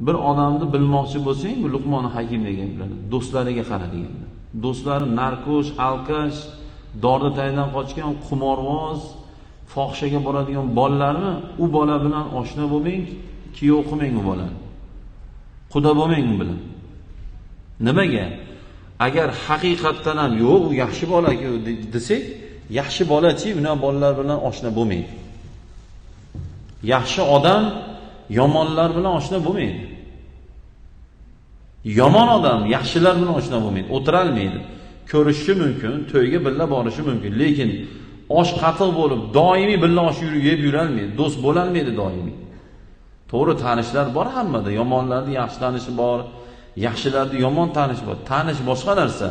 bir odamni bilmoqchi bo'lsang bu luqmon hakimdagi gaplar do'stlariga qara deganlar do'stlari narkosh alkash dorda tagidan qochgan qimorvoz fohishaga boradigan bolalarni u bola bilan oshna bo'lmang kuyov qilmang u bolani quda bo'lmang u bilan nimaga? Agar haqiqatdan ham yo'q u yaxshi bola desak yaxshi bolachi bunaqa bolalar bilan oshna bo'lmaydi yaxshi odam yomonlar bilan oshna bo'lmaydi. Yomon odam yaxshilar bilan oshna bo'lmaydi o'tirolmaydi. Ko'rishi mumkin to'yga birga borishi mumkin lekin osh qatiq bo'lib doimiy birga osh yeb yurolmaydi do'st bo'lolmaydi doimiy. To'g'ri tanishlar bor hammada yomonlarni yaxshi tanishi bor yaxshilarni yomon tanish bor. Tanish boshqa narsa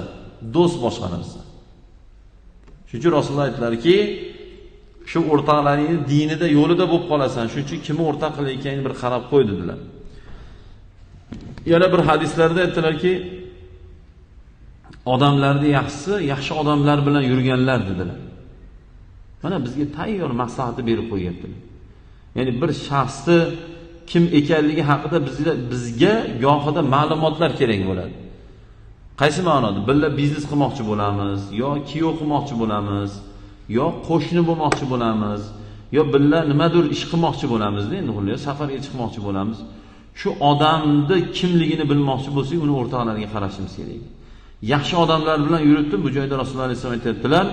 do'st boshqa narsa. Shuning uchun rasululloh aytdilarki shu o'rtoqlaringni dinida yo'lida bo'lib qolasan. Shuning uchun kimni o'rtoq qilayotganingni bir qarab qo'y dedilar. Yana bir hadislarda aytdilarki odamlarni yaxshisi yaxshi odamlar bilan yurganlar dedilar. Mana bizga tayyor maslahatni berib qo'yyaptilar ya'ni bir shaxsni kim ekanligi haqida bizga bizga gohida ma'lumotlar kerak bo'ladi. Qaysi ma'noda? Birga biznes qilmoqchi bo'lamiz yo kuyov qilmoqchi bo'lamiz? Yo qo'shni bo'lmoqchi bo'lamiz yo birga nimadir ish qilmoqchi bo'lamizda endi xullas safarga chiqmoqchi bo'lamiz. Shu odamni kimligini bilmoqchi bo'lsak uni o'rtoqlariga qarashimiz kerak. Yaxshi odamlar bilan yuribdi bu joyda rasululloh alayhissalom aytyaptilar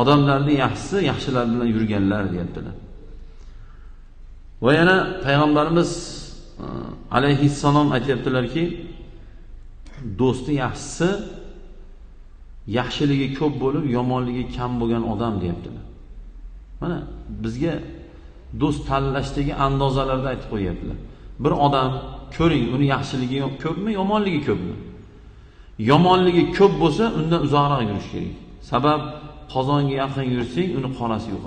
odamlarni yaxshisi yaxshilar bilan yurganlar deyaptilar. Va yana payg'ambarimiz alayhissalom aytyaptilarki do'sti yaxshisi yaxshiligi ko'p bo'lib yomonligi kam bo'lgan odam deyaptilar. Mana bizga do'st tanlashdagi andozalarda aytib qo'yyaptilar bir odam ko'ring uni yaxshiligi ko'pmi yomonligi ko'pmi? Yomonligi ko'p bo'lsa undan uzoqroq yurish kerak. Sabab qozonga yaqin yursang uni qorasi yo'q